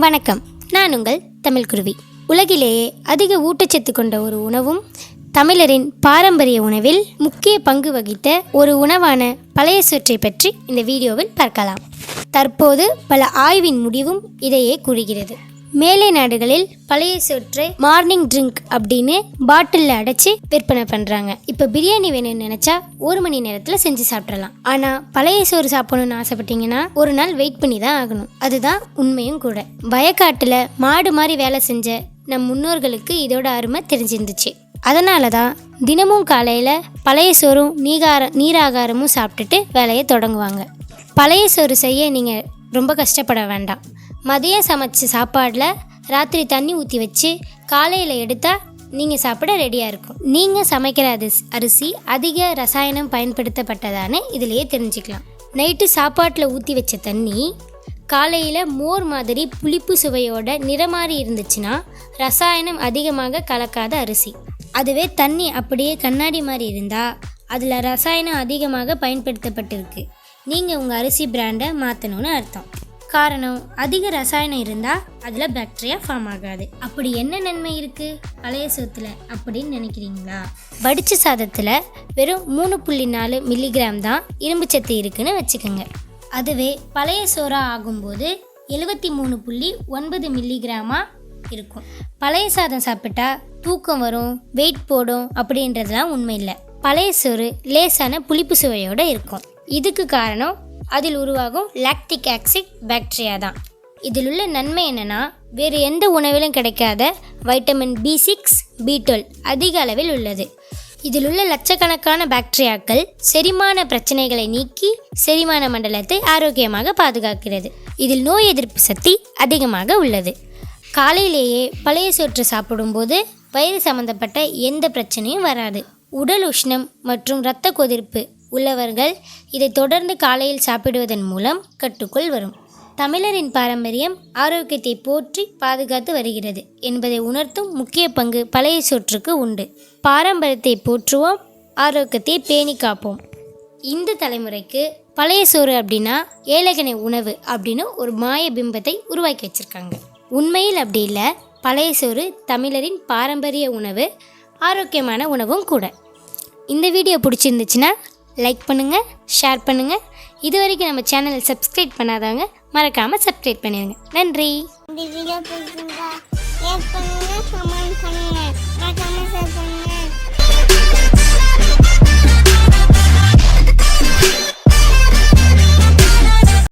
வணக்கம். நான் உங்கள் தமிழ் குருவி. உலகிலேயே அதிக ஊட்டச்சத்து கொண்ட ஒரு உணவும் தமிழரின் பாரம்பரிய உணவில் முக்கிய பங்கு வகித்த ஒரு உணவான பழைய சோற்றை பற்றி இந்த வீடியோவில் பார்க்கலாம். தற்போது பல ஆய்வின் முடிவும் இதையே கூறுகிறது. மேலை நாடுகளில் பழைய சோற்றை மார்னிங் ட்ரிங்க் அப்படின்னு பாட்டிலில் அடைச்சி விற்பனை பண்ணுறாங்க இப்போ பிரியாணி வேணும்னு நினச்சா ஒரு மணி நேரத்தில் செஞ்சு சாப்பிட்றலாம் ஆனால் பழைய சோறு சாப்பிடணும்னு ஆசைப்பட்டீங்கன்னா ஒரு நாள் வெயிட் பண்ணி தான் ஆகணும். அதுதான் உண்மையும் கூட. வயக்காட்டில் மாடு மாதிரி வேலை செஞ்ச நம் முன்னோர்களுக்கு இதோட அருமை தெரிஞ்சிருந்துச்சு. அதனால தான் தினமும் காலையில் பழைய சோறும் நீகார நீராகாரமும் சாப்பிட்டுட்டு வேலையை தொடங்குவாங்க. பழைய சோறு செய்ய நீங்கள் ரொம்ப கஷ்டப்பட வேண்டாம். மதியம் சமைச்ச சாப்பாடில் ராத்திரி தண்ணி ஊற்றி வச்சு காலையில் எடுத்தால் நீங்கள் சாப்பிட ரெடியாக இருக்கும். நீங்கள் சமைக்கிற அரிசி அரிசி அதிக ரசாயனம் பயன்படுத்தப்பட்டதான்னு இதிலேயே தெரிஞ்சுக்கலாம். நைட்டு சாப்பாட்டில் ஊற்றி வச்ச தண்ணி காலையில் மோர் மாதிரி புளிப்பு சுவையோட நிறமாறி இருந்துச்சுன்னா ரசாயனம் அதிகமாக கலக்காத அரிசி. அதுவே தண்ணி அப்படியே கண்ணாடி மாதிரி இருந்தால் அதில் ரசாயனம் அதிகமாக பயன்படுத்தப்பட்டிருக்கு. நீங்கள் உங்கள் அரிசி பிராண்டை மாற்றணும்னு அர்த்தம். காரணம் அதிக ரசாயனம் இருந்தால் அதில் பாக்டீரியா ஃபார்ம் ஆகாது. அப்படி என்ன நன்மை இருக்குது பழைய சோத்தில் அப்படின்னு நினைக்கிறீங்களா? வடிச்ச சாதத்தில் வெறும் மூணு புள்ளி நாலு மில்லிகிராம் தான் இரும்புச்சத்து இருக்குன்னு வச்சுக்கோங்க. அதுவே பழைய சோறாக ஆகும்போது எழுபத்தி மூணு புள்ளி ஒன்பது மில்லிகிராமாக இருக்கும். பழைய சாதம் சாப்பிட்டா தூக்கம் வரும் வெயிட் போடும் அப்படின்றதுலாம் உண்மை இல்லை. பழைய சோறு லேசான புளிப்பு சுவையோடு இருக்கும். இதுக்கு காரணம் அதில் உருவாகும் லாக்டிக் ஆக்சிட் பாக்டீரியா தான். இதில் உள்ள நன்மை என்னென்னா வேறு எந்த உணவிலும் கிடைக்காத vitamin B six B twelve அதிக அளவில் உள்ளது. இதில் உள்ள லட்சக்கணக்கான பாக்டீரியாக்கள் செரிமான பிரச்சனைகளை நீக்கி செரிமான மண்டலத்தை ஆரோக்கியமாக பாதுகாக்கிறது. இதில் நோய் எதிர்ப்பு சக்தி அதிகமாக உள்ளது. காலையிலேயே பழைய சோற்று சாப்பிடும்போது வயிறு சம்பந்தப்பட்ட எந்த பிரச்சனையும் வராது. உடல் உஷ்ணம் மற்றும் இரத்த கொதிர்ப்பு உள்ளவர்கள் இதை தொடர்ந்து காலையில் சாப்பிடுவதன் மூலம் கட்டுக்குள் வரும். தமிழரின் பாரம்பரியம் ஆரோக்கியத்தை போற்றி பாதுகாத்து வருகிறது என்பதை உணர்த்தும் முக்கிய பங்கு பழைய சோற்றுக்கு உண்டு. பாரம்பரியத்தை போற்றுவோம் ஆரோக்கியத்தை பேணி காப்போம். இந்த தலைமுறைக்கு பழைய சோறு அப்படின்னா ஏழகனை உணவு அப்படின்னு ஒரு மாய பிம்பத்தை உருவாக்கி வச்சிருக்காங்க. உண்மையில் அப்படி இல்லை பழைய சோறு தமிழரின் பாரம்பரிய உணவு ஆரோக்கியமான உணவும் கூட. இந்த வீடியோ பிடிச்சிருந்துச்சுன்னா லைக் பண்ணுங்கள் ஷேர் பண்ணுங்கள் இது வரைக்கும் நம்ம சேனலை சப்ஸ்கிரைப் பண்ணாதவங்க மறக்காமல் சப்ஸ்கிரைப் பண்ணிடுங்க நன்றி. இந்த வீடியோ பிடிச்சிருந்தா லைக் பண்ணுங்க கமெண்ட் பண்ணுங்க. மறக்காம ஷேர் பண்ணுங்கள்